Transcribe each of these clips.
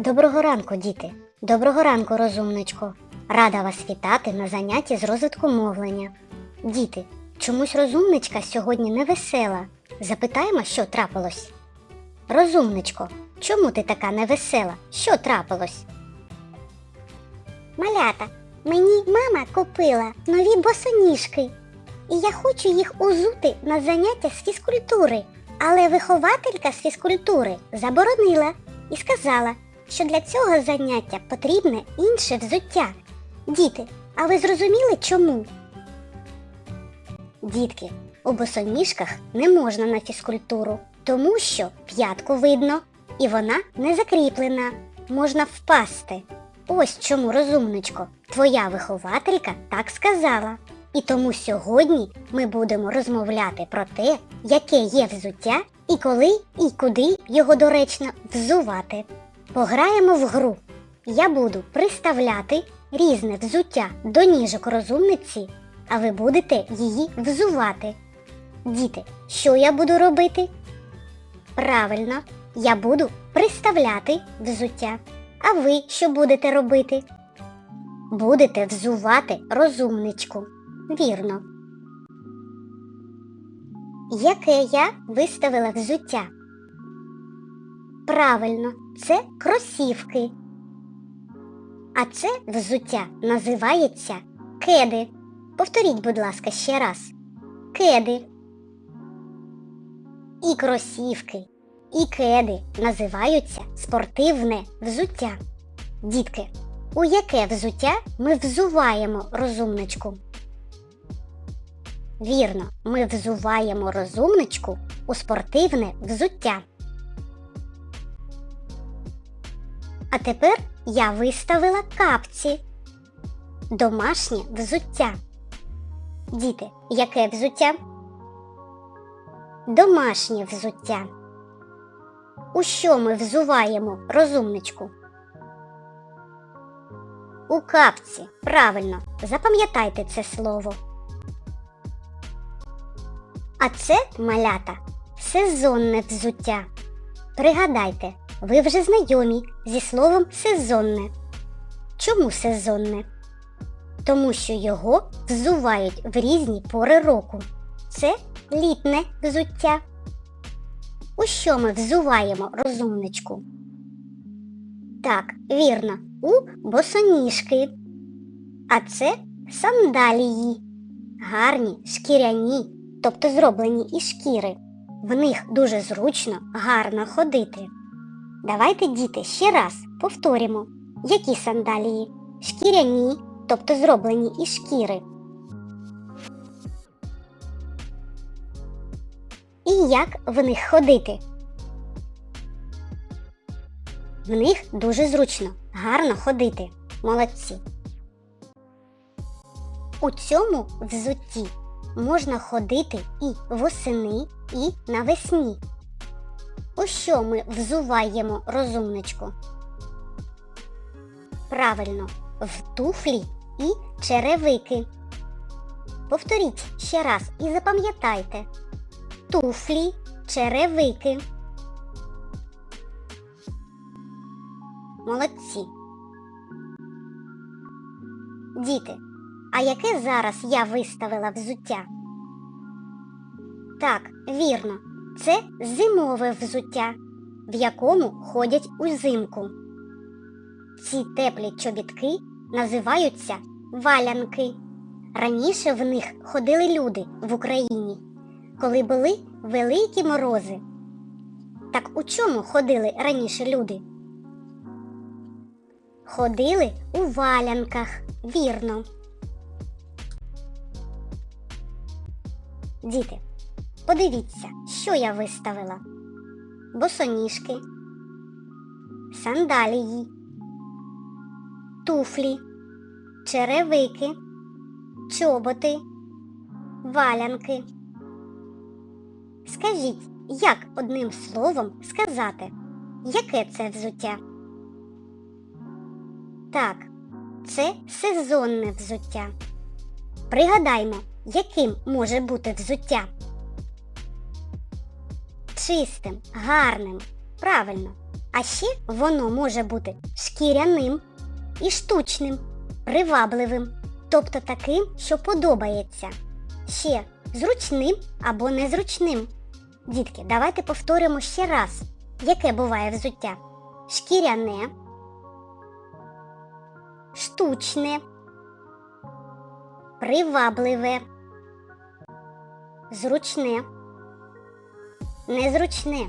Доброго ранку, діти! Доброго ранку, розумничко! Рада вас вітати на занятті з розвитку мовлення. Діти, чомусь розумничка сьогодні не весела. Запитаємо, що трапилось. Розумничко, чому ти така невесела? Що трапилось? Малята, мені мама купила нові босоніжки. І я хочу їх узути на заняття з фізкультури. Але вихователька з фізкультури заборонила і сказала, що для цього заняття потрібне інше взуття. Діти, а ви зрозуміли чому? Дітки, у босоніжках не можна на фізкультуру, тому що п'ятку видно і вона не закріплена. Можна впасти. Ось чому, розумничко, твоя вихователька так сказала. І тому сьогодні ми будемо розмовляти про те, яке є взуття і коли і куди його доречно взувати. Пограємо в гру. Я буду приставляти різне взуття до ніжок розумниці, а ви будете її взувати. Діти, що я буду робити? Правильно, я буду приставляти взуття. А ви що будете робити? Будете взувати розумничку. Вірно. Яке я виставила взуття? Правильно, це кросівки. А це взуття називається кеди. Повторіть, будь ласка, ще раз. Кеди. І кросівки, і кеди називаються спортивне взуття. Дітки, у яке взуття ми взуваємо розумничку? Вірно, ми взуваємо розумничку у спортивне взуття. А тепер я виставила капці. Домашнє взуття. Діти, яке взуття? Домашнє взуття. У що ми взуваємо розумничку? У капці. Правильно, запам'ятайте це слово. А це малята сезонне взуття. Пригадайте, ви вже знайомі зі словом сезонне. Чому сезонне? Тому що його взувають в різні пори року. Це літне взуття. У що ми взуваємо розумничку? Так, вірно, у босоніжки. А це сандалії. Гарні, шкіряні, тобто зроблені із шкіри. В них дуже зручно, гарно ходити. Давайте, діти, ще раз повторимо, які сандалії? Шкіряні, тобто зроблені із шкіри. І як в них ходити? В них дуже зручно, гарно ходити. Молодці. У цьому взутті можна ходити і восени, і навесні. У що ми взуваємо розумничку? Правильно, в туфлі і черевики. Повторіть ще раз і запам'ятайте. Туфлі, черевики. Молодці. Діти, а яке зараз я виставила взуття? Так, вірно, це зимове взуття, в якому ходять узимку. Ці теплі чобітки називаються валянки. Раніше в них ходили люди в Україні, коли були великі морози. Так у чому ходили раніше люди? Ходили у валянках, вірно. Діти, подивіться, що я виставила. Босоніжки, сандалії, туфлі, черевики, чоботи, валянки. Скажіть, як одним словом сказати, яке це взуття? Так, це сезонне взуття. Пригадаймо, яким може бути взуття. Чистим, гарним, правильно, А ще воно може бути шкіряним і штучним, привабливим, тобто таким, що подобається. Ще зручним або незручним. Дітки, давайте повторимо ще раз, яке буває взуття. Шкіряне, штучне, привабливе, зручне, незручне.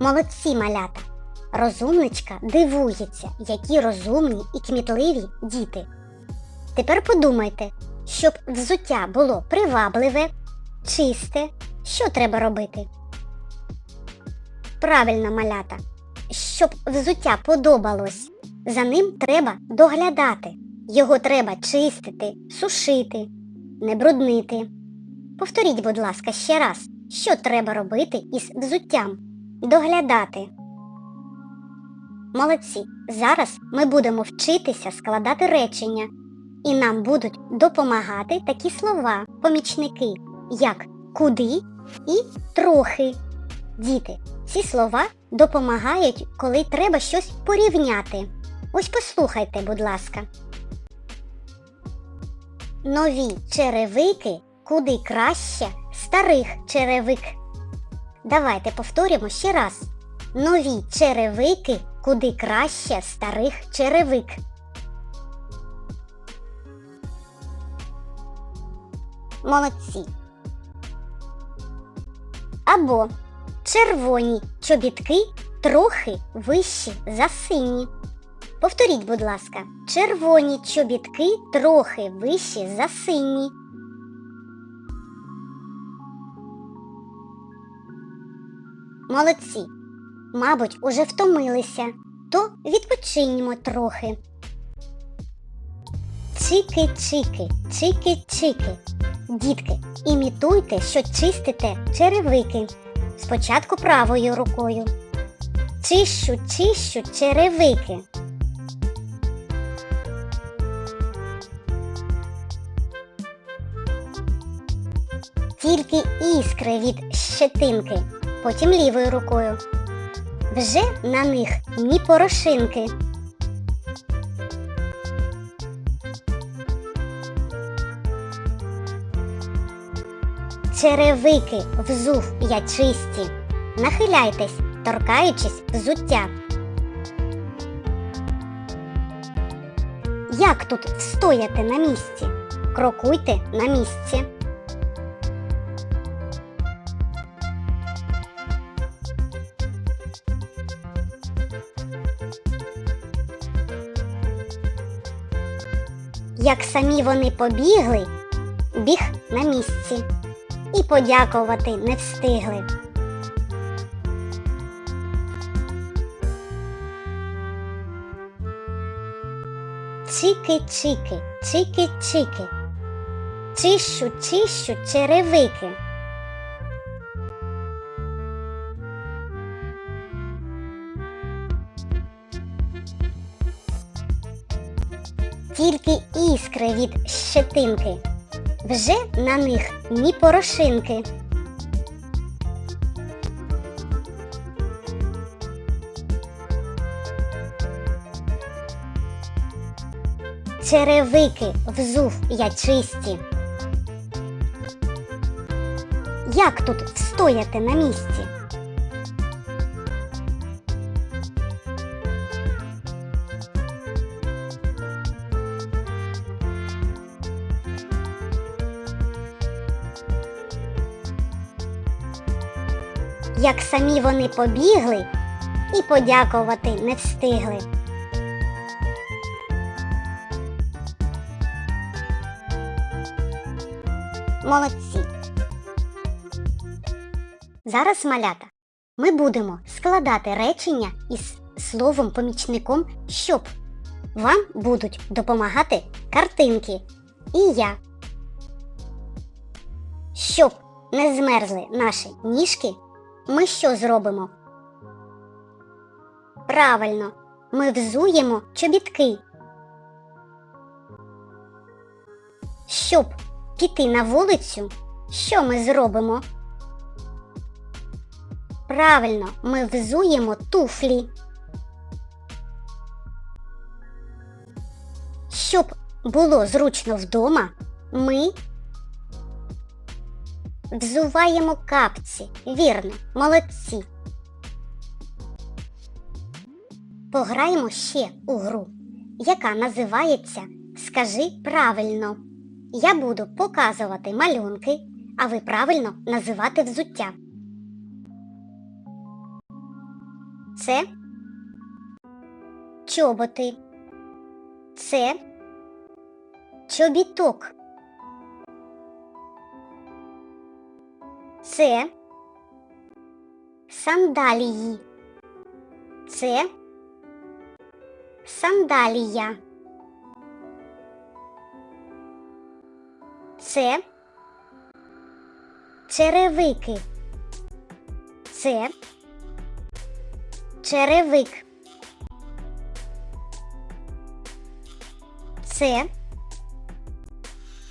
Молодці малята! Розумничка дивується, які розумні і кмітливі діти. Тепер подумайте, щоб взуття було привабливе, чисте, що треба робити? Правильно, малята. Щоб взуття подобалось, за ним треба доглядати. Його треба чистити, сушити, не бруднити. Повторіть, будь ласка, ще раз, що треба робити із взуттям? Доглядати. Молодці. Зараз ми будемо вчитися складати речення, і нам будуть допомагати такі слова, помічники, як куди і трохи. Діти, ці слова допомагають, коли треба щось порівняти. Ось послухайте, будь ласка. Нові черевики куди краще старих черевик. Давайте повторимо ще раз. Нові черевики куди краще старих черевик. Молодці. Або червоні чобітки трохи вищі за сині. Повторіть, будь ласка, червоні чобітки трохи вищі за сині. Молодці. Мабуть, уже втомилися, то відпочиньмо трохи. Чики-чики, чики-чики. Дітки, імітуйте, що чистите черевики. Спочатку правою рукою. Чищу, чищу черевики. Тільки іскри від щетинки, потім лівою рукою. Вже на них ні порошинки. Черевики взув я чисті. Нахиляйтесь, торкаючись взуття. Як тут встояти на місці? Крокуйте на місці. Як самі вони побігли, біг на місці і подякувати не встигли. Чики-чики, чики-чики, чищу, чищу черевики. Тільки іскри від щетинки, вже на них ні порошинки. Черевики взув я чисті. Як тут встояти на місці? Як самі вони побігли і подякувати не встигли. Молодці. Зараз, малята, ми будемо складати речення із словом-помічником щоб. Вам будуть допомагати картинки і я. Щоб не змерзли наші ніжки, ми що зробимо? Правильно, ми взуємо чобітки. Щоб піти на вулицю, що ми зробимо? Правильно, ми взуємо туфлі. Щоб було зручно вдома, ми взуваємо капці. Вірно, молодці. Пограємо ще у гру, яка називається Скажи правильно. Я буду показувати малюнки, а ви правильно називати взуття. Це чоботи. Це чобіток. Це сандалії. Це сандалія. Це черевики. Це черевик. Це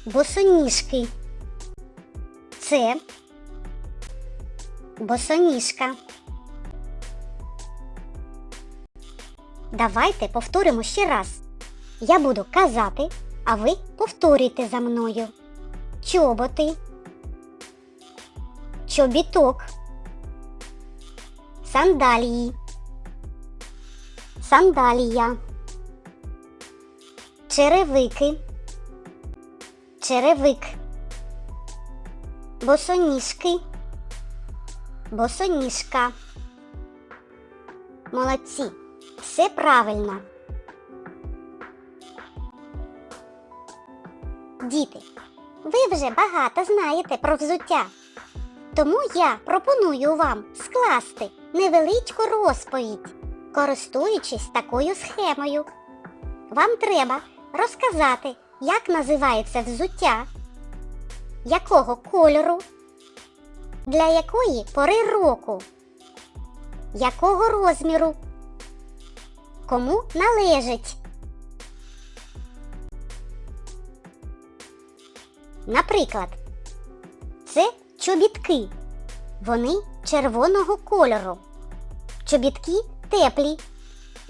босоніжки. Це босоніжка. Давайте повторимо ще раз. Я буду казати, а ви повторюйте за мною. Чоботи. Чобіток. Сандалії. Сандалія. Черевики. Черевик. Босоніжки. Босоніжка. Молодці. Все правильно. Діти, ви вже багато знаєте про взуття. Тому я пропоную вам скласти невеличку розповідь, користуючись такою схемою. Вам треба розказати, як називається взуття, якого кольору, для якої пори року, якого розміру, кому належить. Наприклад, це чобітки. Вони червоного кольору. Чобітки теплі,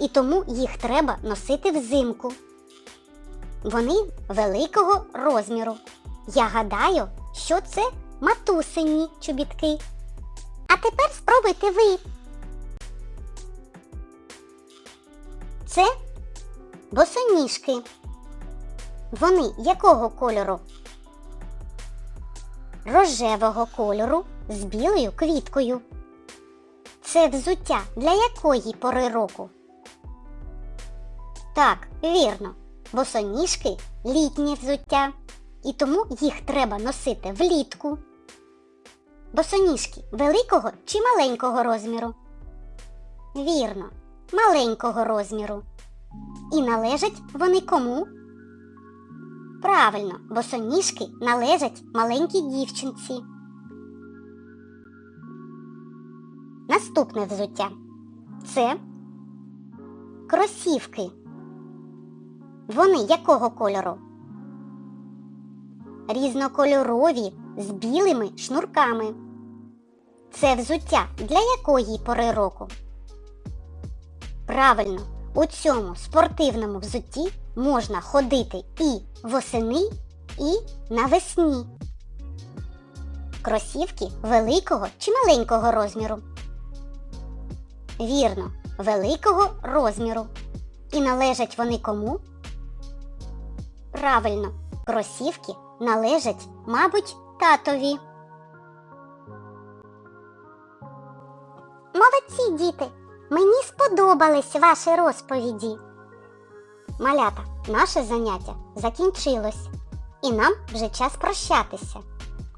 і тому їх треба носити взимку. Вони великого розміру. Я гадаю, що це матусині чобітки. А тепер спробуйте ви. Це босоніжки. Вони якого кольору? Рожевого кольору з білою квіткою. Це взуття для якої пори року? Так, вірно, босоніжки літнє взуття, і тому їх треба носити влітку. Босоніжки великого чи маленького розміру? Вірно, маленького розміру. І належать вони кому? Правильно, босоніжки належать маленькій дівчинці. Наступне взуття. Це кросівки. Вони якого кольору? Різнокольорові з білими шнурками. Це взуття для якої пори року? Правильно, у цьому спортивному взутті можна ходити і восени, і навесні. Кросівки великого чи маленького розміру? Вірно, великого розміру. І належать вони кому? Правильно, кросівки належать, мабуть, татові. Молодці, діти! Мені сподобались ваші розповіді. Малята, наше заняття закінчилось, і нам вже час прощатися.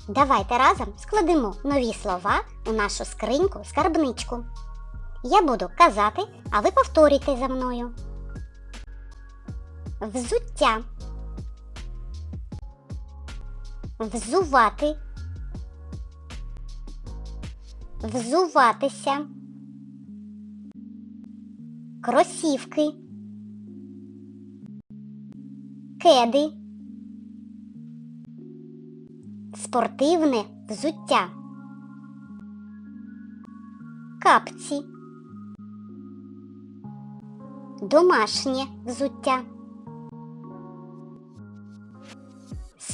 Давайте разом складемо нові слова у нашу скриньку скарбничку. Я буду казати, а ви повторюйте за мною. Взуття. Взувати. Взуватися. Кросівки. Кеди. Спортивне взуття. капці. Домашнє взуття.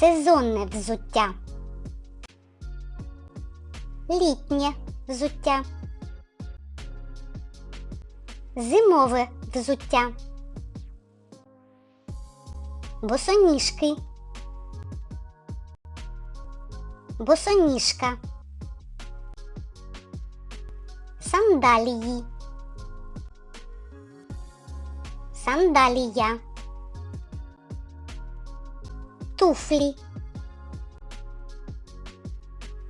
Сезонне взуття. Літнє взуття. Зимове взуття. Босоніжки. Босоніжка. Сандалії. Сандалія. Туфлі.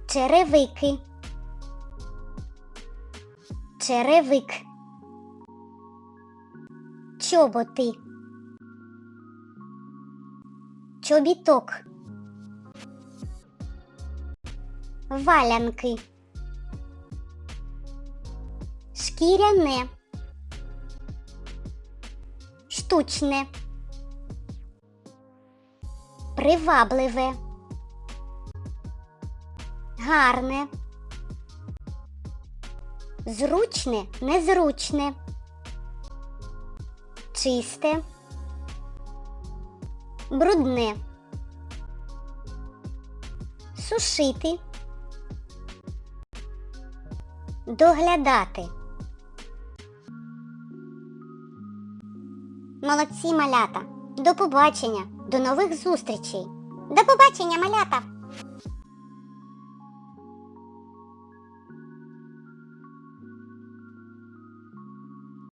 Черевики. Черевик. Чоботи. Чобіток. Валянки. Шкіряне. Штучне. Привабливе. Гарне. Зручне, незручне. Чисте. Брудне. Сушити. Доглядати. Молодці малята. До побачення. До нових зустрічей. До побачення, малята.